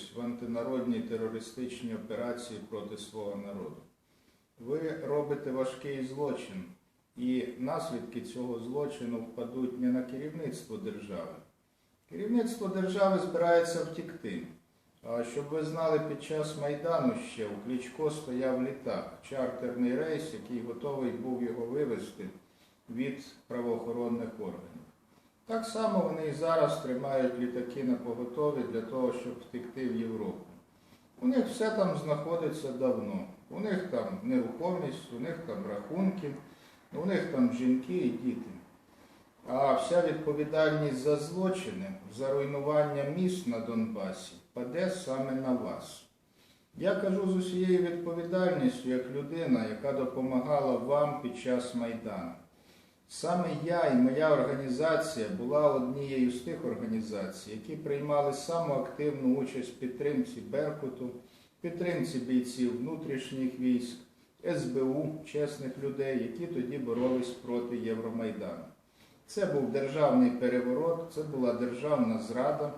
участь в антинародній терористичній операції проти свого народу. Ви робите важкий злочин, і наслідки цього злочину впадуть не на керівництво держави. Керівництво держави збирається втікти. А щоб ви знали, під час Майдану ще у Кличко стояв літак, чартерний рейс, який готовий був його вивезти від правоохоронних органів. Так само вони і зараз тримають літаки на поготові для того, щоб втекти в Європу. У них все там знаходиться давно. У них там нерухомість, у них там рахунки, у них там жінки і діти. А вся відповідальність за злочини, за руйнування міст на Донбасі паде саме на вас. Я кажу з усією відповідальністю як людина, яка допомагала вам під час Майдану. Саме я і моя організація була однією з тих організацій, які приймали саму активну участь в підтримці Беркуту, підтримці бійців внутрішніх військ, СБУ, чесних людей, які тоді боролись проти Євромайдану. Це був державний переворот, це була державна зрада,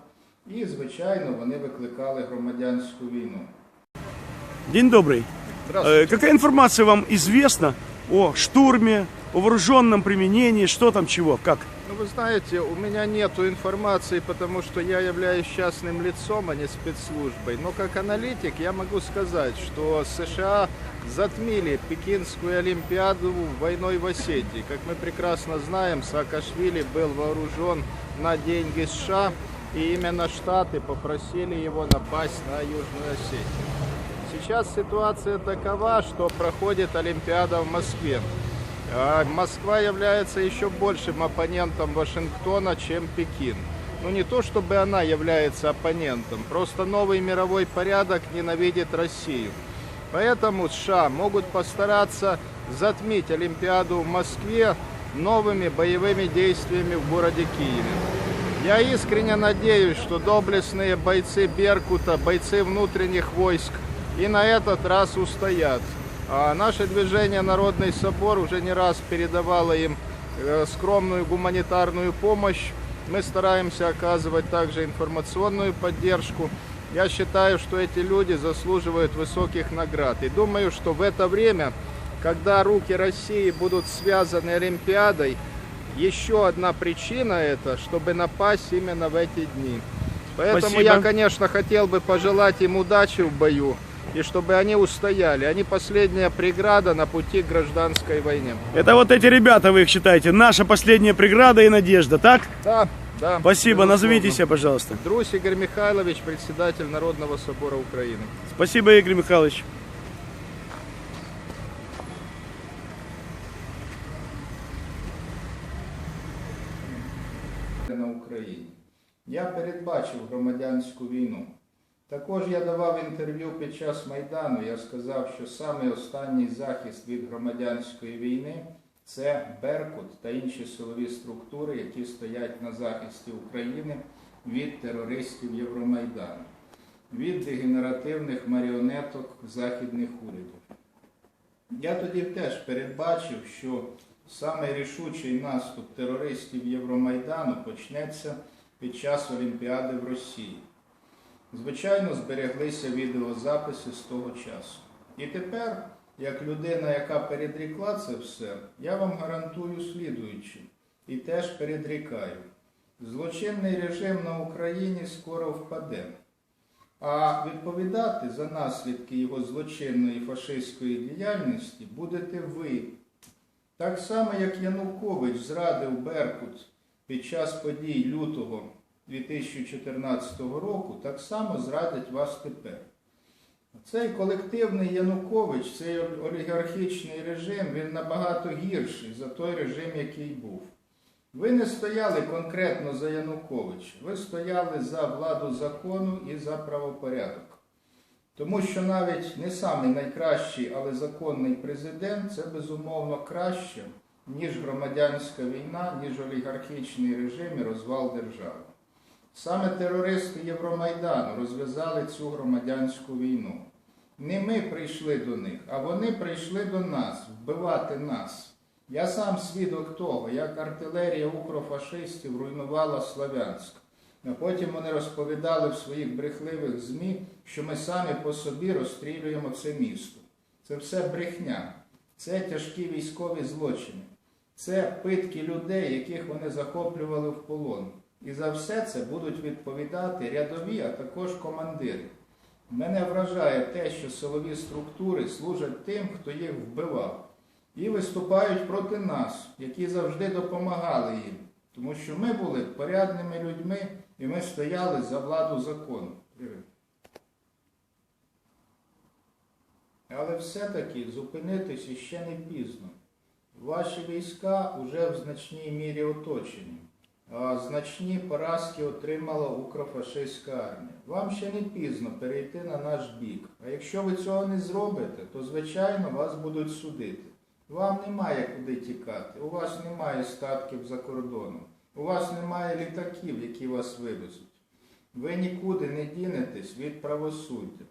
і, звичайно, вони викликали громадянську війну. День добрый. Э, Какая информация вам известна о штурме, о вооруженном применении, что там чего, как? Ну, вы знаете, у меня нет информации, потому что я являюсь частным лицом, а не спецслужбой. Но как аналитик я могу сказать, что США затмили Пекинскую Олимпиаду войной в Осетии. Как мы прекрасно знаем, Саакашвили был вооружен на деньги США, и именно Штаты попросили его напасть на Южную Осетию. Сейчас ситуация такова, что проходит Олимпиада в Москве. А Москва является еще большим оппонентом Вашингтона, чем Пекин. Ну не то, чтобы она является оппонентом, просто новый мировой порядок ненавидит Россию. Поэтому США могут постараться затмить Олимпиаду в Москве новыми боевыми действиями в городе Киеве. Я искренне надеюсь, что доблестные бойцы Беркута, бойцы внутренних войск и на этот раз устоят. А наше движение «Народный собор» уже не раз передавало им э, скромную гуманитарную помощь. Мы стараемся оказывать также информационную поддержку. Я считаю, что эти люди заслуживают высоких наград. И думаю, что в это время, когда руки России будут связаны Олимпиадой, еще одна причина это, чтобы напасть именно в эти дни. Поэтому Спасибо. я, конечно, хотел бы пожелать им удачи в бою и чтобы они устояли. Они последняя преграда на пути к гражданской войне. Это вот эти ребята, вы их считаете, наша последняя преграда и надежда, так? Да, да. Спасибо, безусловно. назовите себя, пожалуйста. Друзь Игорь Михайлович, председатель Народного собора Украины. Спасибо, Игорь Михайлович. на Україні. Я передбачив громадянську війну. Також я давав інтерв'ю під час Майдану. Я сказав, що саме останній захист від громадянської війни це Беркут та інші силові структури, які стоять на захисті України від терористів Євромайдану, від дегенеративних маріонеток західних урядів. Я тоді теж передбачив, що саме рішучий наступ терористів Євромайдану почнеться під час Олімпіади в Росії. Звичайно, збереглися відеозаписи з того часу. І тепер, як людина, яка передрікла це все, я вам гарантую слідуючи і теж передрікаю. Злочинний режим на Україні скоро впаде. А відповідати за наслідки його злочинної фашистської діяльності будете ви. Так само, як Янукович зрадив Беркут під час подій лютого 2014 року, так само зрадять вас тепер. Цей колективний Янукович, цей олігархічний режим, він набагато гірший за той режим, який був. Ви не стояли конкретно за Януковича, ви стояли за владу закону і за правопорядок. Тому що навіть не самий найкращий, але законний президент це безумовно краще, ніж громадянська війна, ніж олігархічний режим і розвал держави. Саме терористи Євромайдану розв'язали цю громадянську війну. Не ми прийшли до них, а вони прийшли до нас вбивати нас. Я сам свідок того, як артилерія укрофашистів руйнувала Славянськ. А потім вони розповідали в своїх брехливих ЗМІ, що ми самі по собі розстрілюємо це місто. Це все брехня, це тяжкі військові злочини, це питки людей, яких вони захоплювали в полон. І за все це будуть відповідати рядові, а також командири. Мене вражає те, що силові структури служать тим, хто їх вбивав, і виступають проти нас, які завжди допомагали їм, тому що ми були порядними людьми і ми стояли за владу закону. Але все-таки зупинитись іще не пізно. Ваші війська вже в значній мірі оточені, значні поразки отримала укрофашистська армія. Вам ще не пізно перейти на наш бік. А якщо ви цього не зробите, то звичайно вас будуть судити. Вам немає куди тікати, у вас немає статків за кордоном, у вас немає літаків, які вас вивезуть. Ви нікуди не дінетесь від правосуддя.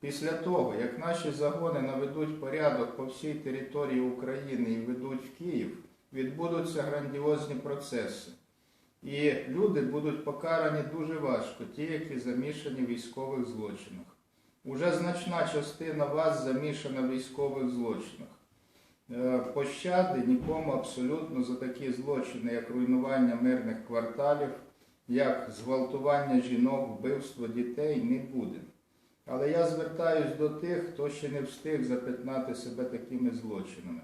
Після того, як наші загони наведуть порядок по всій території України і ведуть в Київ, відбудуться грандіозні процеси. І люди будуть покарані дуже важко, ті, які замішані в військових злочинах. Уже значна частина вас замішана в військових злочинах. Е, Пощади нікому абсолютно за такі злочини, як руйнування мирних кварталів, як зґвалтування жінок, вбивство дітей, не буде. Але я звертаюсь до тих, хто ще не встиг запятнати себе такими злочинами.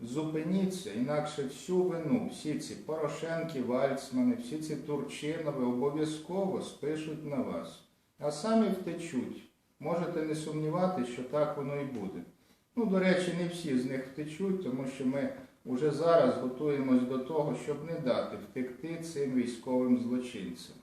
Зупиніться, інакше всю вину, всі ці Порошенки, Вальцмани, всі ці Турчинови обов'язково спишуть на вас. А самі втечуть. Можете не сумніватися, що так воно і буде. Ну, до речі, не всі з них втечуть, тому що ми вже зараз готуємось до того, щоб не дати втекти цим військовим злочинцям.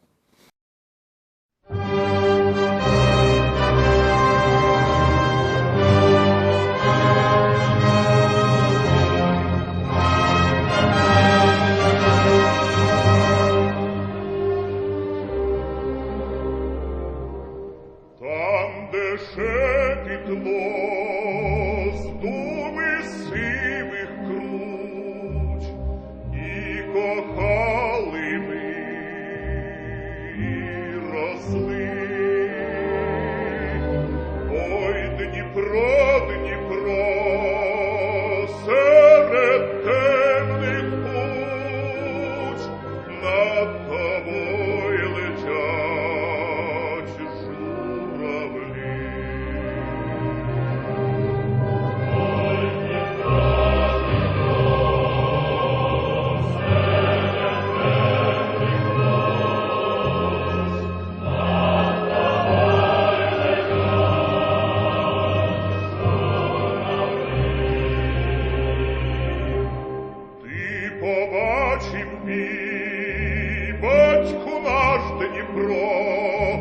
pro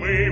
mi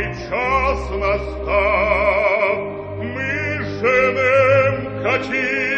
Час настав, ми женем катів.